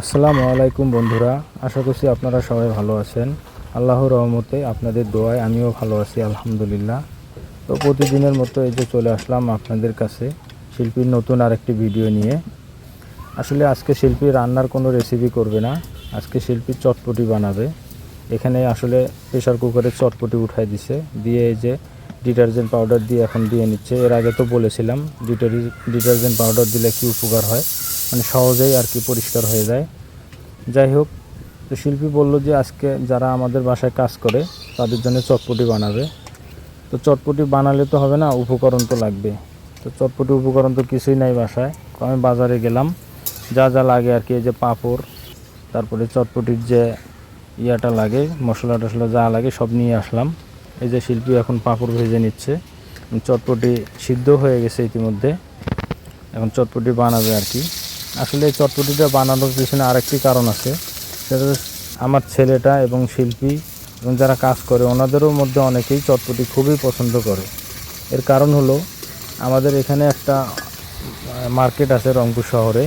আসসালামু আলাইকুম বন্ধুরা, আশা করছি আপনারা সবাই ভালো আছেন। আল্লাহর রহমতে আপনাদের দোয়ায় আমিও ভালো আছি, আলহামদুলিল্লাহ। তো প্রতিদিনের মতো এই যে চলে আসলাম আপনাদের কাছে শিল্পীর নতুন আরেকটি ভিডিও নিয়ে। আসলে আজকে শিল্পী রান্নার কোনো রেসিপি করবে না, আজকে শিল্পী চটপটি বানাবে। এখানে আসলে প্রেশার কুকারে চটপটি উঠাই দিছে, দিয়ে এই যে ডিটারজেন্ট পাউডার দিয়ে এখন দিয়ে নিচ্ছে। এর আগে তো বলেছিলাম ডিটারজেন্ট পাউডার দিলে কি উপকার হয়? মানে সহজেই আর কি পরিষ্কার হয়ে যায়। যাই হোক, তো শিল্পী বলল যে আজকে যারা আমাদের বাসায় কাজ করে, তাদের জন্য চটপটি বানাবে। তো চটপটি বানালে তো হবে না, উপকরণ তো লাগবে। তো চটপটি উপকরণ তো কিছুই নাই বাসায়। তো আমি বাজারে গেলাম, যা যা লাগে আর কি, এই যে পাঁপড়, তারপরে চটপটির যে ইয়াটা লাগে, মশলা টশলা যা লাগে সব নিয়ে আসলাম। এই যে শিল্পী এখন পাঁপড় ভেজে নিচ্ছে। চটপটি সিদ্ধ হয়ে গেছে ইতিমধ্যে। এখন চটপটি বানাবে আর কি। আসলে এই চটপটিটা বানানোর পিছনে আরেকটি কারণ আছে। সেটা আমার ছেলেটা এবং শিল্পী এবং যারা কাজ করে, ওনাদেরও মধ্যে অনেকেই চটপটি খুবই পছন্দ করে। এর কারণ হলো, আমাদের এখানে একটা মার্কেট আছে রংপুর শহরে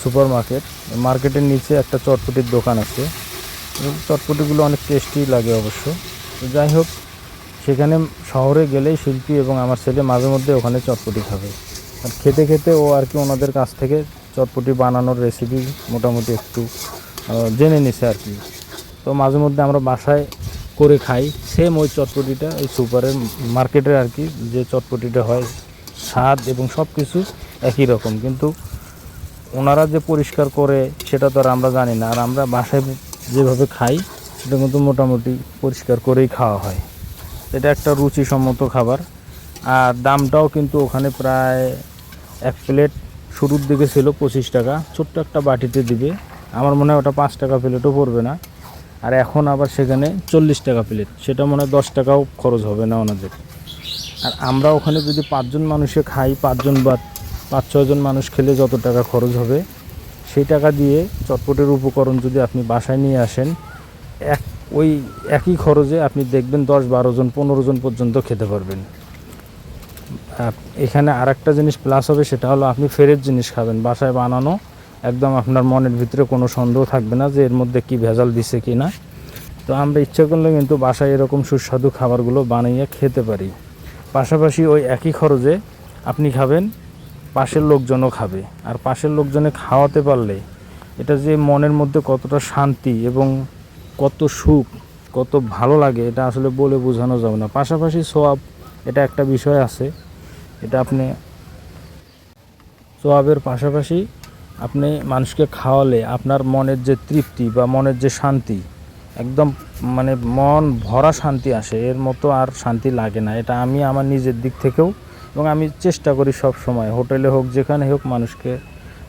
সুপার মার্কেট মার্কেটের নিচে একটা চটপটির দোকান আছে। চটপটিগুলো অনেক টেস্টি লাগে অবশ্য। যাই হোক, সেখানে শহরে গেলেই শিল্পী এবং আমার ছেলে মাঝে মধ্যে ওখানে চটপটি খাবে। আর খেতে খেতে ও আর কি ওনাদের কাছ থেকে চটপটি বানানোর রেসিপি মোটামুটি একটু জেনে নিছে আর কি। তো মাঝে মধ্যে আমরা বাসায় করে খাই। সেম ওই চটপটিটা ওই সুপারের মার্কেটের আর কি, যে চটপটিটা হয়, স্বাদ এবং সব কিছু একই রকম। কিন্তু ওনারা যে পরিষ্কার করে, সেটা তো আর আমরা জানি না। আর আমরা বাসায় যেভাবে খাই, সেটা কিন্তু মোটামুটি পরিষ্কার করেই খাওয়া হয়। এটা একটা রুচিসম্মত খাবার। আর দামটাও কিন্তু ওখানে প্রায় এক প্লেট শুরুর দিকে ছিল পঁচিশ টাকা, ছোট্ট একটা বাটিতে দিবে। আমার মনে হয় ওটা পাঁচ টাকা প্লেটও পড়বে না। আর এখন আবার সেখানে চল্লিশ টাকা প্লেট, সেটা মনে হয় দশ টাকাও খরচ হবে না ওনাদের আর আমরা ওখানে যদি পাঁচজন মানুষে খাই, পাঁচজন বা পাঁচ ছজন মানুষ খেলে যত টাকা খরচ হবে, সেই টাকা দিয়ে চটপটের উপকরণ যদি আপনি বাসায় নিয়ে আসেন, এক, ওই একই খরচে আপনি দেখবেন দশ বারো জন, পনেরো জন পর্যন্ত খেতে পারবেন। এখানে আর একটা জিনিস প্লাস হবে, সেটা হলো আপনি ফেরের জিনিস খাবেন। বাসায় বানানো একদম আপনার মনের ভিতরে কোনো সন্দেহ থাকবে না যে এর মধ্যে কি ভেজাল দিছে কি না। তো আমরা ইচ্ছে করলে কিন্তু বাসায় এরকম সুস্বাদু খাবারগুলো বানিয়ে খেতে পারি। পাশাপাশি ওই একই খরচে আপনি খাবেন, পাশের লোকজনও খাবে। আর পাশের লোকজনে খাওয়াতে পারলে এটা যে মনের মধ্যে কতটা শান্তি এবং কত সুখ, কত ভালো লাগে, এটা আসলে বলে বোঝানো যাবে না। পাশাপাশি সোয়াব, এটা একটা বিষয় আছে। এটা আপনি সোয়াবের পাশাপাশি আপনি মানুষকে খাওয়ালে আপনার মনের যে তৃপ্তি বা মনের যে শান্তি, একদম মানে মন ভরা শান্তি আসে, এর মতো আর শান্তি লাগে না। এটা আমি আমার নিজের দিক থেকেও এবং আমি চেষ্টা করি সব সময়, হোটেলে হোক, যেখানে হোক মানুষকে।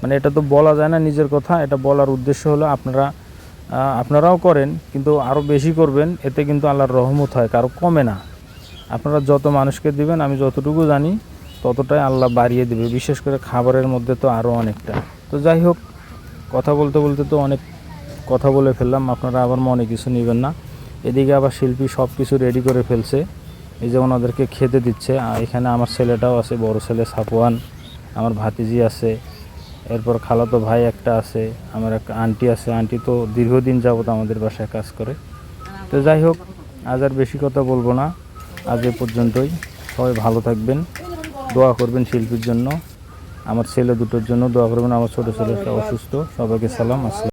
মানে এটা তো বলা যায় না নিজের কথা, এটা বলার উদ্দেশ্য হলো আপনারা আপনারাও করেন, কিন্তু আরও বেশি করবেন, এতে কিন্তু আল্লাহর রহমত হয়, কারও কমে না। আপনারা যত মানুষকে দিবেন, আমি যতটুকু জানি ততটাই আল্লাহ বাড়িয়ে দেবে। বিশেষ করে খাবারের মধ্যে তো আরও অনেকটা। তো যাই হোক, কথা বলতে বলতে তো অনেক কথা বলে ফেললাম। আপনারা আবার মনে কিছু নেবেন না। এদিকে আবার শিল্পী সব কিছু রেডি করে ফেলছে। এই যে ওনাদেরকে খেতে দিচ্ছে। আর এখানে আমার ছেলেটাও আছে, বড় ছেলে সাপওয়ান আমার ভাতিজি আছে। এরপর খালাতো ভাই একটা আছে। আমার একটা আন্টি আছে। আন্টি তো দীর্ঘদিন যাবত আমাদের বাসায় কাজ করে। তো যাই হোক, আজ আর বেশি কথা বলব না। আজ এ পর্যন্তই। সবাই ভালো থাকবেন। দোয়া করবেন শিল্পীর জন্য। আমার ছেলে দুটোর জন্য দোয়া করবেন, আমার ছোটো ছেলেটা অসুস্থ। সবাইকে সালাম, আসসালাম।